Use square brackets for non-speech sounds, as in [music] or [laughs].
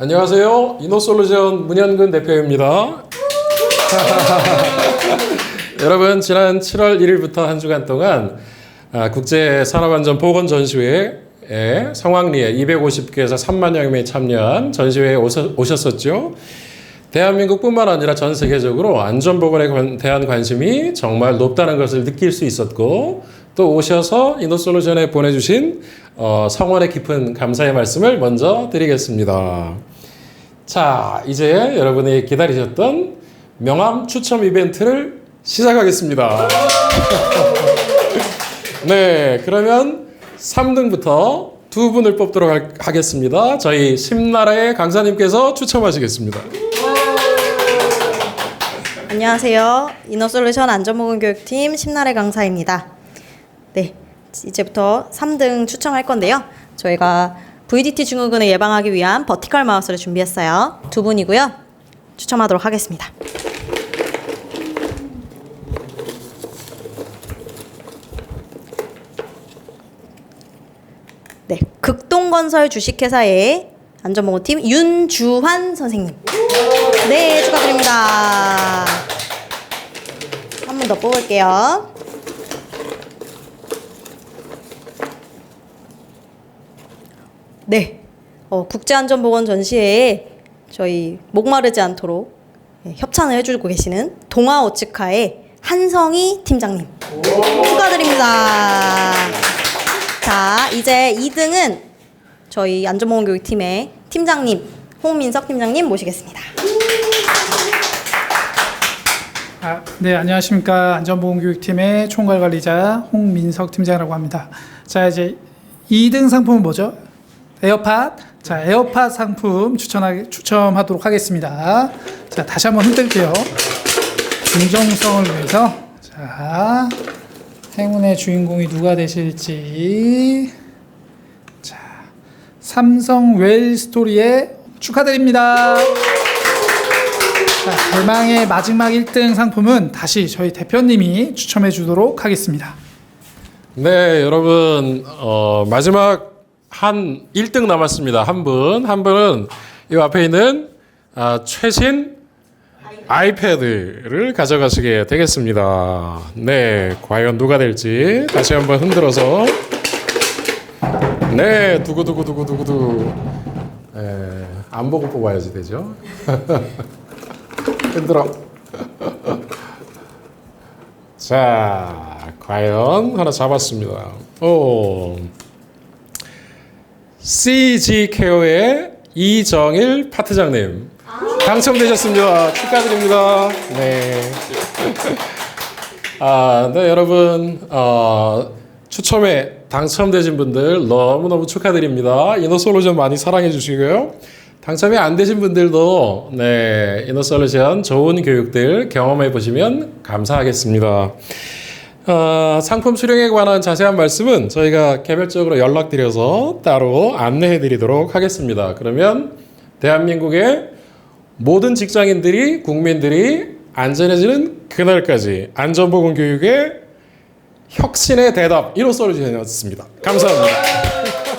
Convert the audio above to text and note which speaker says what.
Speaker 1: 안녕하세요. 이노솔루션 문현근 대표입니다. [laughs] 여러분 지난 7월 1일부터 한 주간 동안 아, 국제 산업안전 보건 전시회에 성황리에 250개에서 3만여 명이 참여한 전시회에 오셨었죠. 대한민국뿐만 아니라 전 세계적으로 안전보건에 관- 대한 관심이 정말 높다는 것을 느낄 수 있었고 또 오셔서 이노솔루션에 보내주신 어, 성원의 깊은 감사의 말씀을 먼저 드리겠습니다. 자, 이제 여러분이 기다리셨던 명함 추첨 이벤트를 시작하겠습니다. [laughs] 네, 그러면 3등부터 두 분을 뽑도록 할- 하겠습니다. 저희 심나라의 강사님께서 추첨하시겠습니다.
Speaker 2: 안녕하세요. 이너솔루션 안전보건 교육팀 심나래 강사입니다. 네, 이제부터 3등 추첨할 건데요. 저희가 VDT 증후군을 예방하기 위한 버티컬 마우스를 준비했어요. 두 분이고요. 추첨하도록 하겠습니다. 네, 극동건설 주식회사의 안전보건팀 윤주환 선생님. 네, 축하드립니다. 한분더 뽑을게요. 네, 어, 국제안전보건 전시회에 저희 목마르지 않도록 네, 협찬을 해주고 계시는 동아오츠카의 한성희 팀장님. 축하드립니다. 자, 이제 2등은 저희 안전보건 교육팀의 팀장님, 홍민석 팀장님 모시겠습니다.
Speaker 3: 아, 네, 안녕하십니까. 안전보건교육팀의 총괄관리자 홍민석 팀장이라고 합니다. 자, 이제 2등 상품은 뭐죠? 에어팟. 자, 에어팟 상품 추천하, 추첨하도록 하겠습니다. 자, 다시 한번 흔들게요. 공정성을 위해서. 자, 행운의 주인공이 누가 되실지. 자, 삼성 웰 스토리에 축하드립니다. 자, 대망의 마지막 1등 상품은 다시 저희 대표님이 추첨해 주도록 하겠습니다.
Speaker 1: 네, 여러분 어, 마지막 한 1등 남았습니다. 한 분, 한 분은 이 앞에 있는 아, 최신 아이패드를 가져가시게 되겠습니다. 네, 과연 누가 될지 다시 한번 흔들어서 네, 두구두구 두구두구두. 에, 안 보고 뽑아야지 되죠. [laughs] 흔들어. [laughs] 자, 과연 하나 잡았습니다. 오. CG 케어의 이정일 파트장님 당첨되셨습니다. 축하드립니다. 네. [laughs] 아, 네 여러분 어, 추첨에 당첨되신 분들 너무너무 축하드립니다. 이너솔루션 많이 사랑해 주시고요. 당첨이 안 되신 분들도 네 이너솔루션 좋은 교육들 경험해 보시면 감사하겠습니다. 어, 상품 수령에 관한 자세한 말씀은 저희가 개별적으로 연락드려서 따로 안내해 드리도록 하겠습니다. 그러면 대한민국의 모든 직장인들이, 국민들이 안전해지는 그날까지 안전보건 교육의 혁신의 대답 1호 솔루션이었습니다. 감사합니다.